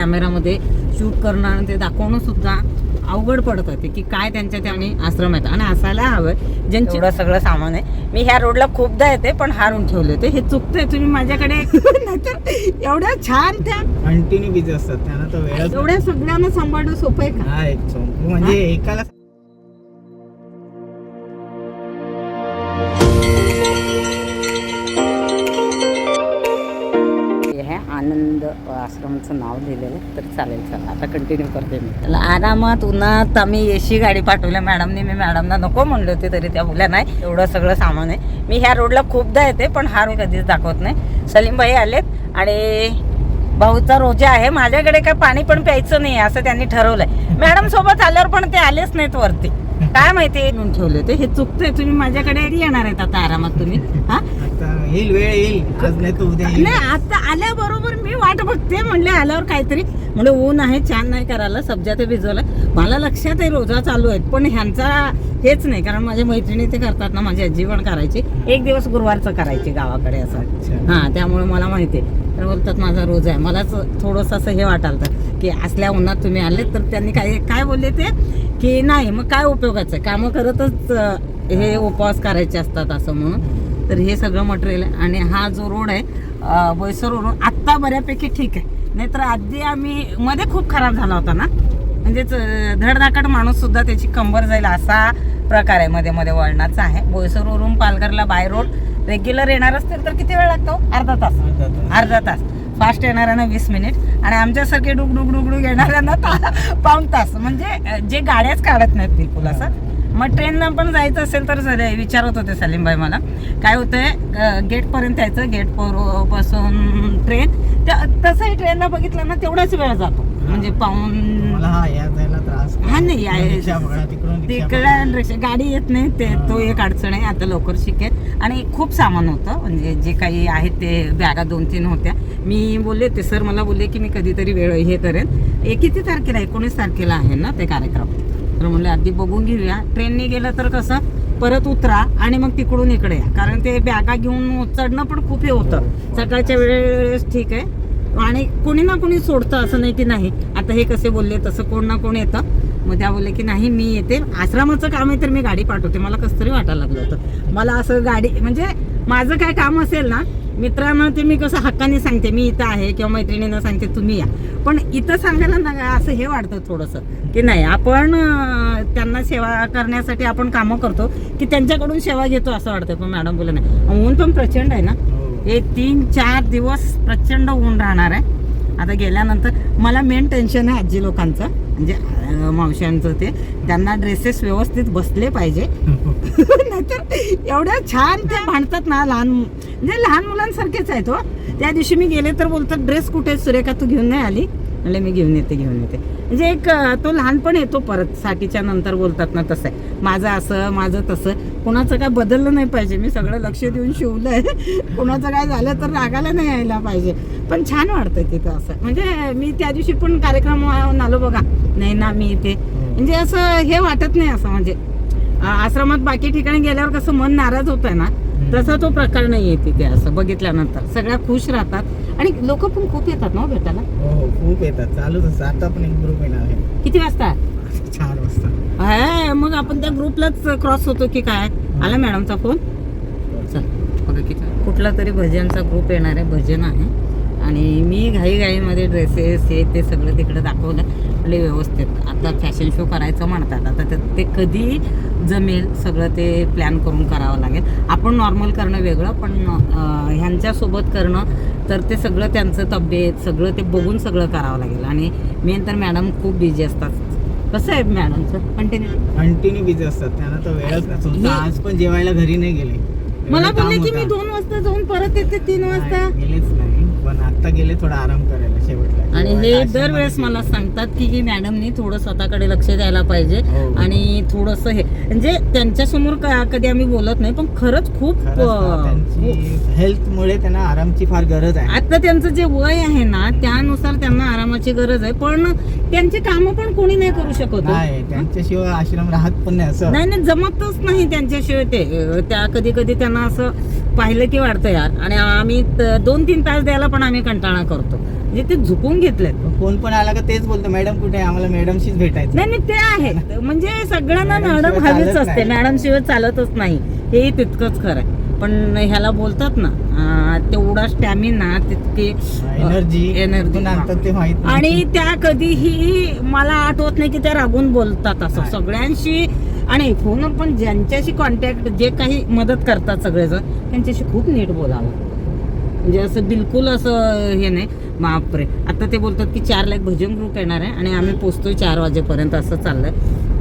कॅमेरामध्ये शूट करणं आणि ते दाखवणं सुद्धा अवघड पडत होते की काय त्यांच्या त्याने आश्रम आहेत. आणि असायला हवं. ज्यांची एवढं सगळं सामान आहे. मी ह्या रोडला खूपदा येते पण हारून ठेवले होते. हे चुकतंय तुम्ही माझ्याकडे नाहीतर एवढ्या छान त्या कंटिन्यू बिझी असतात. त्यांना तर वेळच एवढ्या सगळ्यांना सांभाळणं सोपं आहे का? हा म्हणजे एकाला आनंद आश्रमचं नाव लिहिलेलं आहे तर चालेल चला आता कंटिन्यू करते मी. त्याला आरामात उन्हात आम्ही एशी गाडी पाठवल्या. मॅडमने मी मॅडमना नको म्हणले होते तरी त्या बोलल्या नाही एवढं सगळं सामान आहे. मी ह्या रोडला खूपदा येते पण हा रोड कधीच दाखवत नाही. सलीमबाई आलेत आणि भाऊचा रोजा आहे. माझ्याकडे काय पाणी पण प्यायचं नाही असं त्यांनी ठरवलंय. मॅडम सोबत आल्यावर पण ते आलेच नाहीत वरती. काय माहिती? म्हणून ठेवले होते. हे चुकतंय तुम्ही माझ्याकडे येणार आहेत आता आरामात तुम्ही. हा? येईल वेळ येईल. आज नाही तर उद्या येईल. नाही आता आल्याबरोबर मी वाट बघते म्हणले आल्यावर काहीतरी. म्हणजे ऊन आहे छान नाही करायला सब्जा ते भिजवलं मला लक्षात आहे रोजा चालू आहेत पण ह्यांचा हेच नाही कारण माझ्या मैत्रिणी ते करतात ना माझी आजी पण करायची. एक दिवस गुरुवारचं करायची गावाकडे असं. हा त्यामुळे मला माहिती आहे. तर बोलतात माझा रोज आहे. मलाच थोडंसं असं हे वाटालतं की असल्या उन्हात तुम्ही आले तर त्यांनी काय काय बोलले ते? की नाही मग काय उपयोगाचं आहे? कामं करतच हे. उपवास करायचे असतात असं म्हणून. तर हे सगळं मटेरियल आहे. आणि हा जो रोड आहे बोईसर रोड आत्ता बऱ्यापैकी ठीक आहे. नाहीतर आधी आम्ही मध्ये खूप खराब झाला होता ना? म्हणजेच धडधाकट माणूस सुद्धा त्याची कंबर जाईल असा प्रकार आहे मध्ये मध्ये वळणाचा आहे. बोईसरवरून पालघरला बाय रोड रेग्युलर येणार असतील तर किती वेळ लागतो? अर्धा तास. अर्धा तास. फास्ट येणाऱ्यांना वीस मिनिट आणि आमच्यासारखे डुग डुग डुग डुग येणाऱ्यांना ता- पाऊण तास. म्हणजे जे गाड्याच काढत नाहीत बिलकुल असं. मग ट्रेननं पण जायचं असेल तर सध्या विचारत होते सलीमबाई मला. काय होतंय गेटपर्यंत यायचं गेटपासून ट्रेन तसंही ट्रेनला बघितलं ना तेवढाच वेळ जातो. म्हणजे मला हा नाही, तिकडे रिक्षा गाडी येत नाही ते तो एक अडचण आहे आता लवकर शिकेल. आणि खूप सामान होतं म्हणजे जे काही आहे ते बॅगा दोन तीन होत्या. मी बोलले ते सर मला बोलले की मी कधीतरी वेळ हे करेन. किती तारखेला एकोणीस तारखेला आहे ना ते कार्यक्रम? तर म्हणलं आधी बघून घेऊया. ट्रेनने गेलं तर कसं? परत उतरा आणि मग तिकडून इकडे या. कारण ते बॅगा घेऊन चढणं पण खूप हे होतं. सकाळच्या वेळेस ठीक आहे. आणि कोणी ना कोणी सोडतं असं नाही की नाही. आता हे कसे बोलले तसं कोण ना कोण येतं. मग त्या बोलले की नाही मी येते. आश्रमाचं काम आहे तर मी गाडी पाठवते. मला कसं तरी वाटायला लागलं होतं. मला असं गाडी म्हणजे माझं काय काम असेल ना मित्रांना ते मी कसं हक्काने सांगते मी इथं आहे किंवा मैत्रिणींना सांगते तुम्ही या. पण इथं सांगायला ना असं हे वाटतं थोडंसं की नाही आपण त्यांना सेवा करण्यासाठी आपण कामं करतो की त्यांच्याकडून सेवा घेतो असं वाटतं. पण मॅडम बोलले नाही. ऊन पण प्रचंड आहे ना? हो. हे तीन चार दिवस प्रचंड ऊन राहणार आहे. आता गेल्यानंतर मला मेन टेन्शन आहे आजी लोकांचं म्हणजे अं, मावश्यांचं ते. त्यांना ड्रेसेस व्यवस्थित बसले पाहिजे. नाहीतर एवढ्या छान ते भांडतात ना लहान म्हणजे लहान मुलांसारखेच आहेत हो. त्या दिवशी मी गेले तर बोलतात ड्रेस कुठे सुरेखा तू घेऊन नाही आली? म्हणजे मी घेऊन येते घेऊन येते. म्हणजे एक तो लहानपण येतो परत साठीच्या नंतर बोलतात ना तसं. आहे माझं असं माझं तसं. कोणाचं काय बदललं नाही पाहिजे. मी सगळं लक्ष देऊन शिवलं आहे कोणाचं काय झालं तर रागाला नाही यायला पाहिजे. पण छान वाटतं तिथं असं. म्हणजे मी त्या दिवशी पण कार्यक्रम आलो बघा. नाही ना मी इथे. म्हणजे असं हे वाटत नाही असं म्हणजे. आश्रमात बाकी ठिकाणी गेल्यावर कसं मन नाराज होत आहे ना. तसा तो प्रकार नाही आहे तिथे असं बघितल्यानंतर. सगळ्या खुश राहतात. आणि लोक पण खूप येतात ना हो भेटायला? हो हो खूप येतात. चालूच असतं. आता पण एक ग्रुप येणार आहे. किती वाजता? चार वाजता. आहे मग आपण त्या ग्रुपलाच क्रॉस होतो की काय? आला मॅडमचा फोन चल बघा किती कुठला तरी भजनचा ग्रुप येणार आहे. भजन आहे. आणि मी घाईघाईमध्ये ड्रेसेस हे ते सगळं तिकडे दाखवलं. म्हणजे व्यवस्थित. आता फॅशन शो करायचं म्हणतात. आता ते- ते कधी जमेल सगळं ते प्लॅन करून करावं लागेल. आपण नॉर्मल करणं वेगळं पण ह्यांच्यासोबत करणं तर ते सगळं त्यांचं तब्येत सगळं ते बघून सगळं करावं लागेल. आणि मेन तर मॅडम खूप बिझी असतात. कसं आहे मॅडमचं कंटिन्यू कंटिन्यू बिझी असतात. त्यांना तर वेळच नसतो आज पण जेवायला घरी नाही गेले. मला बोलले की मी. दोन वाजता जाऊन परत येते तीन वाजता. गेलेच नाही. पण आता गेले थोडा आराम करायला शेवटला. आणि हे दरवेळेस मला सांगतात की की मॅडमनी थोडं स्वतःकडे लक्ष द्यायला पाहिजे. हो. आणि थोडस हे म्हणजे त्यांच्यासमोर कधी आम्ही बोलत नाही पण खरंच खूप खरंच ना, अं, त्यांची हेल्थ मुळे त्यांना आरामची फार गरज आहे. आता त्यांचं जे वय आहे ना त्यानुसार त्यांना आरामाची गरज आहे पण त्यांची कामं पण कोणी नाही करू शकत हो. त्यांच्याशिवाय आश्रम राहत पण नाही असं. नाही नाही जमतच नाही त्यांच्याशिवाय ते. त्या कधी कधी त्यांना असं पाहिलं की वाटतं यार. आणि आम्ही दोन तीन तास द्यायला पण आम्ही कंटाळा करतो. म्हणजे ते झुकून घेतलेत. कोण पण आला का तेच बोलतो मॅडम कुठे आहे? आम्हाला मॅडमशीच भेटायचं. नाही नाही ते आहे. म्हणजे सगळ्यांना मॅडम हवीच चालत असते. नाही. मॅडम शिवाय चालतच नाही. हे तितकंच खरं आहे. पण ह्याला बोलतात ना अं, तेवढा स्टॅमिना तितके एनर्जी एनर्जी. आणतात ते माहीत नाही. आणि त्या कधीही मला आठवत नाही की त्या रागून बोलतात असं. सगळ्यांशी आणि फोनवर पण ज्यांच्याशी कॉन्टॅक्ट जे काही मदत करतात सगळेजण त्यांच्याशी खूप नीट बोलावं. म्हणजे असं बिलकुल असं हे नाही. बापरे. आता ते बोलतात की चारला एक भजन ग्रुप येणार आहे आणि आम्ही पोचतोय चार वाजेपर्यंत असं चाललंय.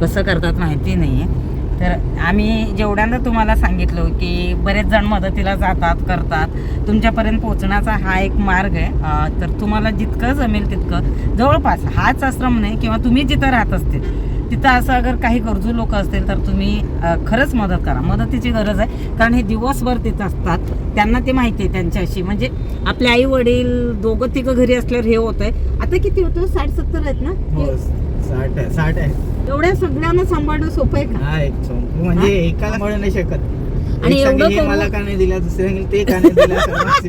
कसं करतात माहिती नाही आहे तर आम्ही जेवढ्यांदा तुम्हाला सांगितलं की बरेच जण मदतीला जातात करतात. तुमच्यापर्यंत पोचण्याचा हा एक मार्ग आहे. तर तुम्हाला जितकं जमेल तितकं. जवळपास हाच आश्रम नाही किंवा तुम्ही जिथं राहत असतील तिथं असं अगर काही गरजू लोक असतील तर तुम्ही खरंच मदत करा. मदतीची गरज आहे. कारण हे दिवसभर तिथं असतात. त्यांना ते माहिती आहे त्यांच्याशी. म्हणजे आपले आई वडील दोघं तिघं घरी असल्यावर हे होत आहे आता किती होतं? साठ सत्तर आहेत ना? हो, साठ आहे. साठ आहे. एवढ्या सगळ्यांना सांभाळणं सोपं आहे का? एक म्हणजे एकाला म्हणू नाही शकत. आणि एवढं मला का नाही दिला? सांगेल ते का नाही दिला?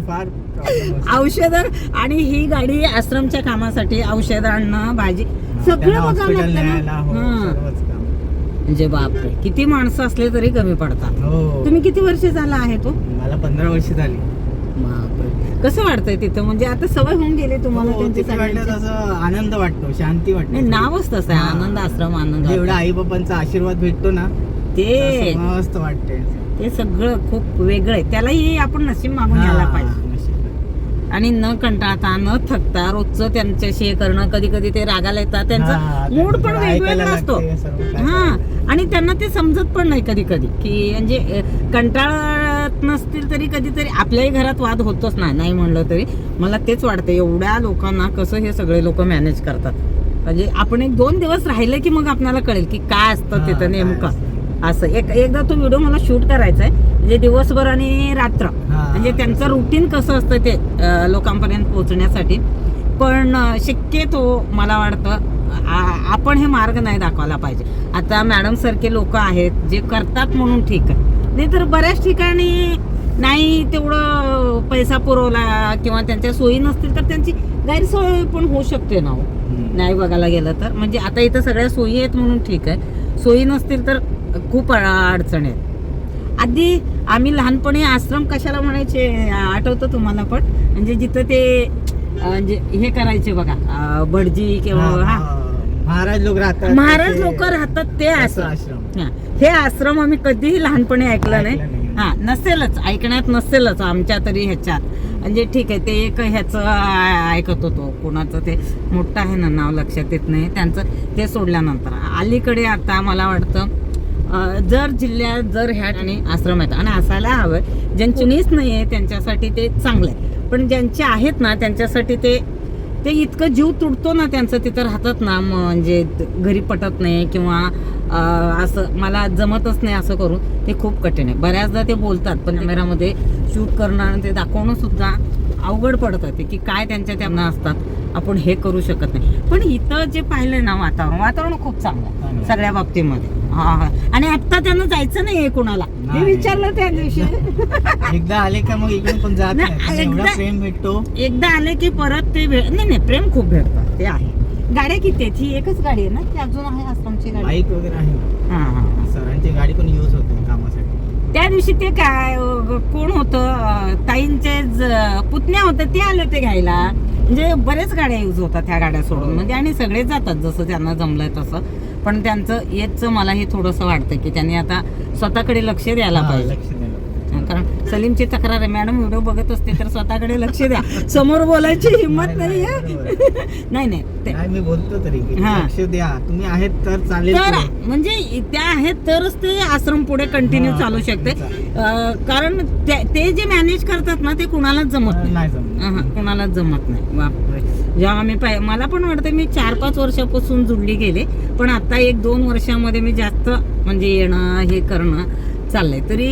फार. औषधं आणि ही गाडी आश्रमच्या कामासाठी औषधं आणणं भाजी सगळं बघावं लागतं. म्हणजे बापरे किती माणसं असले तरी कमी पडतात. हो. तुम्ही किती वर्ष झाला आहे तो? मला पंधरा वर्ष झाली. बापरे. कसं वाटतंय तिथं? म्हणजे आता सवय होऊन गेली तुम्हाला हो, आनंद वाटतो शांती वाटते. नावच तसं आहे. आनंद आश्रम आनंद आश्रम. आई बाबांचा आशीर्वाद भेटतो ना ते. मस्त वाटते ते सगळं खूप वेगळं आहे. त्यालाही आपण नशीब मागून यायला हा, पाहिजे. आणि न कंटाळता न थकता रोजचं त्यांच्याशी हे करणं कधी कधी ते रागाला येतात. हा, त्यांचा मूड पण वेगवेगळा असतो हा. आणि त्यांना ते समजत पण नाही कधी कधी की म्हणजे कंटाळत नसतील तरी कधीतरी आपल्याही घरात वाद होतोच ना नाही म्हणलं तरी. मला तेच वाटतं एवढ्या लोकांना कसं हे सगळे लोक मॅनेज करतात. म्हणजे आपण एक दोन दिवस राहिलं की मग आपल्याला कळेल की काय असतं हा, तिथं नेमकं. असं. एक एकदा तो व्हिडिओ मला शूट करायचा आहे म्हणजे दिवसभर आणि रात्र. म्हणजे त्यांचं रुटीन कसं असतं ते लोकांपर्यंत पोहोचण्यासाठी. पण शक्यतो मला वाटतं आपण हे मार्ग नाही दाखवायला पाहिजे. आता मॅडम सारखे लोक आहेत जे करतात म्हणून ठीक आहे. नाही तर बऱ्याच ठिकाणी नाही तेवढं पैसा पुरवला किंवा त्यांच्या सोयी नसतील तर त्यांची गैरसोय पण होऊ शकते ना हो. नाही बघायला गेलं तर. म्हणजे आता इथं सगळ्या सोयी आहेत म्हणून ठीक आहे. सोयी नसतील तर खूप अडचण आहेत आधी आम्ही लहानपणी आश्रम कशाला म्हणायचे आठवतं तुम्हाला पण? म्हणजे जिथं ते म्हणजे हे करायचे बघा भटजी किंवा हा. महाराज लोक राहतात महाराज लोक राहतात ते आश्रम. हा. आश्रम आम्ही कधीही लहानपणी ऐकलं नाही. हा नसेलच ऐकण्यात नसेलच आमच्या तरी ह्याच्यात. म्हणजे ठीक आहे ते एक ह्याचं ऐकत होतो. कोणाचं ते मोठं आहे ना नाव लक्षात येत नाही. त्यांचं ते सोडल्यानंतर. अलीकडे आता मला वाटतं जर जिल्ह्यात जर ह्या ठिकाणी आश्रम आहेत. आणि असायला हवं. ज्यांची नीच नाही आहे त्यांच्यासाठी ते चांगलं आहे पण ज्यांचे आहेत ना त्यांच्यासाठी ते ते इतकं जीव तुटतो ना त्यांचं तिथं राहतात ना म्हणजे घरी पटत नाही किंवा असं मला जमतच नाही असं करून ते खूप कठीण आहे. बऱ्याचदा ते बोलतात पण कॅमेरामध्ये शूट करणं आणि ते दाखवणं सुद्धा अवघड पडतं ते की काय त्यांच्या त्यांना असतात आपण हे करू शकत नाही. पण इथं जे पाहिलंय ना वातावरण वातावरण खूप चांगलं. सगळ्या बाबतीमध्ये. हा हा. आणि आता त्यांना जायचं नाहीये कुणाला. मी नाही. विचारलं त्या दिवशी. एकदा आले का मग इकडून पण जात नाही, नाही पण एवढा एकदा- प्रेम भेटतो. एकदा आले की परत ते भेट नाही नाही प्रेम खूप भेटतात ते आहे. गाड्या किती आहेत? ही एकच गाडी आहे ना? ती अजून आहे आश्रमची गाडी? बाईक वगैरे आहे. हा हा सरांची गाडी पण युज होते कामासाठी. त्या दिवशी ते काय अं, कोण होतं? अं, ताईंचे ज- पुतण्या होते ते आले होते घ्यायला. म्हणजे बरेच गाड्या यूज होतात ह्या गाड्या सोडून. म्हणजे आणि सगळे जातात जसं त्यांना जमलंय तसं. पण त्यांचं येच मला हे थोडंसं वाटतं की त्यांनी आता स्वतःकडे लक्ष द्यायला पाहिजे. कारण सलीमची तक्रार आहे मॅडम व्हिडिओ बघत असते तर स्वतःकडे लक्ष द्या. समोर बोलायची हिंमत नाही, नाही नाही, आहे नाही. नाही ते- नाही मी बोलतो तरी हा. लक्ष द्या. तुम्ही आहेत तर चालेल तर. म्हणजे त्या आहेत तरच ते आश्रम पुढे कंटिन्यू चालू शकते. कारण ते जे मॅनेज करतात ना ते कुणालाच जमत नाही. कुणालाच जमत नाही. जेव्हा मी पाय मला पण वाटतं मी चार पाच वर्षापासून जुळली गेले पण आता एक दोन वर्षामध्ये मी जास्त म्हणजे येणं हे करणं चाललंय. तरी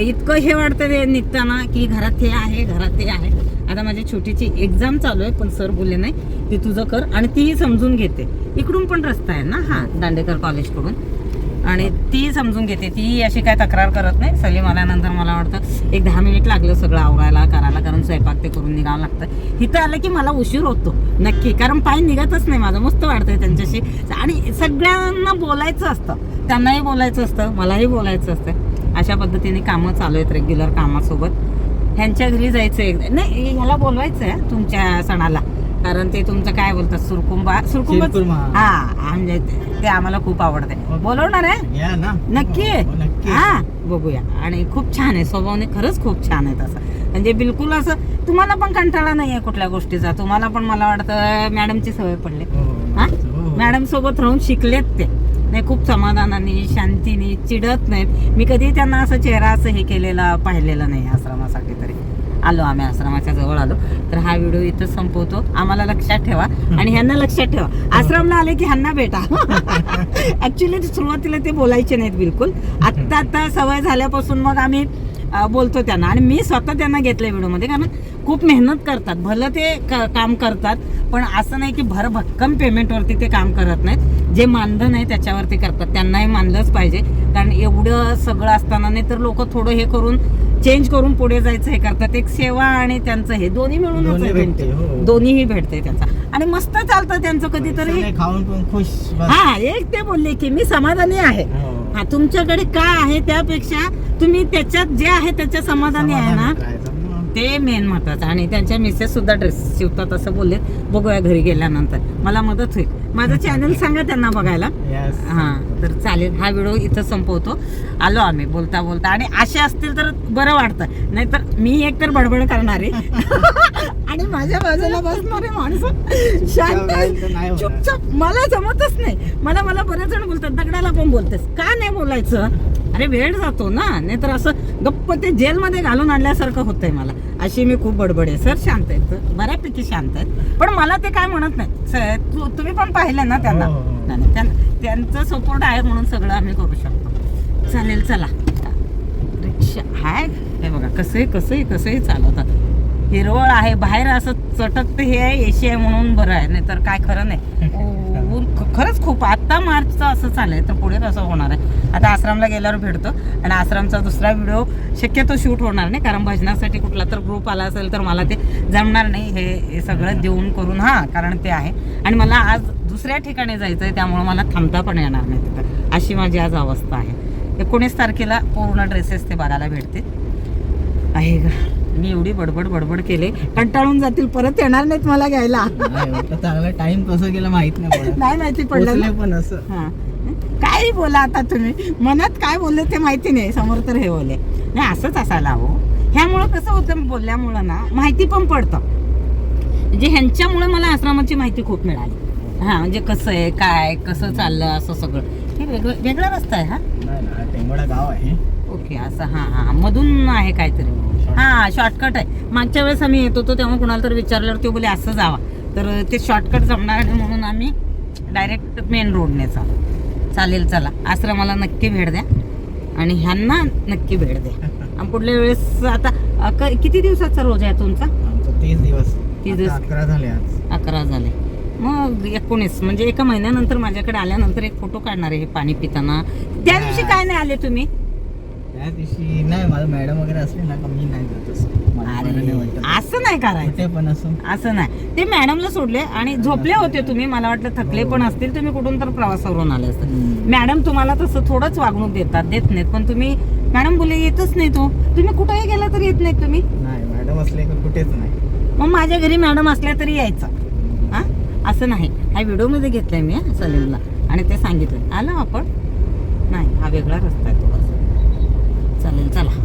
इतकं हे वाटतं ते निघताना की घरात हे आहे घरात ते आहे. आता माझ्या छोटीची एक्झाम चालू आहे पण सर बोलले नाही ती तुझं कर आणि तीही समजून घेते. इकडून पण रस्ता आहे ना? हा दांडेकर कॉलेजकडून आणि ती समजून घेते. ती अशी काय तक्रार करत नाही. सलीम आल्यानंतर मला वाटतं एक दहा मिनिट लागलं सगळं आवरायला करायला कारण स्वयंपाक ते करून निघावं लागतं. इथं आलं की मला उशीर होतो. नक्की कारण पाय निघतच नाही माझं. मस्त वाटतंय त्यांच्याशी. आणि सगळ्यांना बोलायचं असतं. त्यांनाही बोलायचं असतं. मलाही बोलायचं असतं. अशा पद्धतीने कामं चालू आहेत रेग्युलर कामासोबत. ह्यांच्या घरी जायचं नाही ह्याला बोलवायचं आहे तुमच्या सणाला. कारण ते तुमचं काय बोलतात सुरकुंबा सुरकुंबा शिरकुर्मा. हा म्हणजे ते- आम्हाला खूप आवडते. बोलवणार आहे? या ना. नक्की? हो, नक्की. हा बघूया. आणि खूप छान आहे स्वभावाने खरंच खूप छान आहे तसं. म्हणजे बिलकुल असं तुम्हाला पण कंटाळा नाही आहे कुठल्या गोष्टीचा? तुम्हाला पण मला वाटतं मॅडमची सवय पडली. हो, हो. हा. हो. मॅडम सोबत राहून शिकलेत ते. नाही खूप समाधानाने शांतीने चिडत नाहीत. मी कधी त्यांना असं चेहरा असं हे केलेला पाहिलेलं नाही आश्रमासाठी तरी. आलो आम्ही आश्रमाच्या जवळ आलो. तर हा व्हिडिओ इथं संपवतो. आम्हाला लक्षात ठेवा आणि ह्यांना लक्षात ठेवा. आश्रमला आले की ह्यांना भेटा. ऍक्च्युली सुरुवातीला ते बोलायचे नाहीत बिलकुल. आत्ता आत्ता सवय झाल्यापासून मग आम्ही बोलतो त्यांना. आणि मी स्वतः त्यांना घेतलंय व्हिडिओमध्ये कारण खूप मेहनत करतात. भलं ते क- काम करतात. पण असं नाही की भर भक्कम पेमेंटवरती ते काम करत नाहीत. जे मानधन आहे त्याच्यावरती करतात. त्यांनाही मानलंच पाहिजे. कारण एवढं सगळं असताना नाही तर लोक थोडं हे करून चेंज करून पुढे जायचं हे करतात एक सेवा आणि त्यांचं हे दोन्ही मिळूनच दोन्ही आहे भेटते, त्यांचं. हो. दोन्ही भेटते त्याचा आणि मस्त चालतं त्यांचं कधीतरी खाऊन पण खुश. हा एक ते बोलले की मी समाधानी आहे हो. हा तुमच्याकडे काय आहे त्यापेक्षा तुम्ही त्याच्यात जे आहे त्याच्या समाधानी आहे ना ते मेन महत्वाचं. आणि त्यांच्या मिसेस सुद्धा ड्रेस शिवतात असं बोलले बघूया घरी गेल्यानंतर. मला मदत होईल. माझं चॅनल सांगा त्यांना बघायला. हा तर चालेल. हा व्हिडिओ इथं संपवतो. आलो आम्ही बोलता बोलता. आणि असे असतील तर बरं वाटतं. नाहीतर मी एक तर बडबड करणारे. आणि माझ्या बाजूला बसणारे माणसं. शांत. चुपचाप. मला जमतच नाही. मला मला बरेच जण बोलतात. दगडाला पण बोलतेस. का नाही बोलायचं? अरे वेळ जातो ना नाहीतर असं गप्प ते जेलमध्ये घालून आणल्यासारखं होतंय मला. अशी मी खूप बडबड आहे. सर शांत आहेत. बऱ्यापैकी शांत आहेत. पण मला ते काय म्हणत नाही तुम्ही पण पाहिलं ना त्यांना? हो, हो. नाही, नाही, त्यां- त्यांचं सपोर्ट आहे म्हणून सगळं आम्ही करू शकतो. चालेल चला. रिक्षा हाय. हे बघा कसंही कसंही कसंही चालवतात. हिरवळ आहे. बाहेर असं चटकत हे आहे एशी आहे म्हणून बरं आहे. नाही तर काय खरं नाही. खरंच खूप. आत्ता मार्चचं असं चाललंय तर पुढे कसं होणार आहे. आता आश्रमला गेल्यावर भेटतो. आणि आश्रमचा दुसरा व्हिडिओ शक्यतो शूट होणार नाही कारण भजनासाठी कुठला तर ग्रुप आला असेल तर मला ते जमणार नाही. हे सगळं देऊन करून हां कारण ते आहे. आणि मला आज दुसऱ्या ठिकाणी जायचं आहे त्यामुळे मला थांबता पण येणार नाही तिथं. अशी माझी आज अवस्था आहे. एकोणीस तारखेला पूर्ण ड्रेसेस ते बघायला भेटतील. आहे का मी एवढी बडबड बडबड केले. कंटाळून जातील परत येणार नाहीत मला घ्यायला. चांगला टाइम कसं गेला माहीत नाही माहिती पडलं. पण असं. हा. काही बोला आता तुम्ही. मनात काय बोलले ते माहिती नाही. समोर तर हे बोलले. नाही असंच असायला हवं. ह्यामुळं कसं होतं बोलल्यामुळं ना माहिती पण पडतं. म्हणजे ह्यांच्यामुळे मला आश्रमाची माहिती खूप मिळाली. हा म्हणजे कसं आहे काय कसं चाललं असं सगळं. हे वेगळं वेगळा रस्ता आहे हा? गाव आहे. ओके असं हां हां. मधून आहे काहीतरी. हां शॉर्टकट आहे. मागच्या वेळेस आम्ही येत होतो तेव्हा कुणाला तर विचारल्यावर ते बोले असं जावा. तर ते शॉर्टकट जमणार नाही म्हणून आम्ही डायरेक्ट मेन रोडने चालू चालेल. चला. आश्रमाला नक्की भेट द्या. आणि ह्यांना नक्की भेट द्या. आणि पुढल्या वेळेस आता क- किती दिवसाचा रोज आहे तुमचा? आमचं तीस दिवस. तीस आता दिवस. अकरा झाले आज. अकरा झाले. मग एकोणीस म्हणजे एका महिन्यानंतर माझ्याकडे आल्यानंतर एक फोटो काढणार आहे हे पाणी पिताना. त्या दिवशी काय नाही आले तुम्ही? त्या दिवशी नाही मॅडम वगैरे असले ना का मी नाही जात असं. मला बरं नाही अरे वाटत. असं नाही करायचं. पण असं. असं नाही. ते मॅडमला सोडले आणि झोपले होते तुम्ही मला वाटलं थकले पण असतील तुम्ही कुठून तर प्रवासावरून आले असतील. हम्म. मॅडम तुम्हाला तसं थोडंच वागणूक देतात देत नाहीत पण तुम्ही मॅडम बोले येतच नाही तो. तुम्ही कुठेही गेला तर येत नाहीत तुम्ही. नाही मॅडम असले का कुठेच नाही. मग माझ्या घरी मॅडम असल्या तरी यायचं. हा? असं नाही. हा व्हिडिओमध्ये घेतलाय मी हा, सलीमला. आणि ते सांगितलं. आलं आपण. नाही हा वेगळा रस्ता आहे थोडासा चालेल चला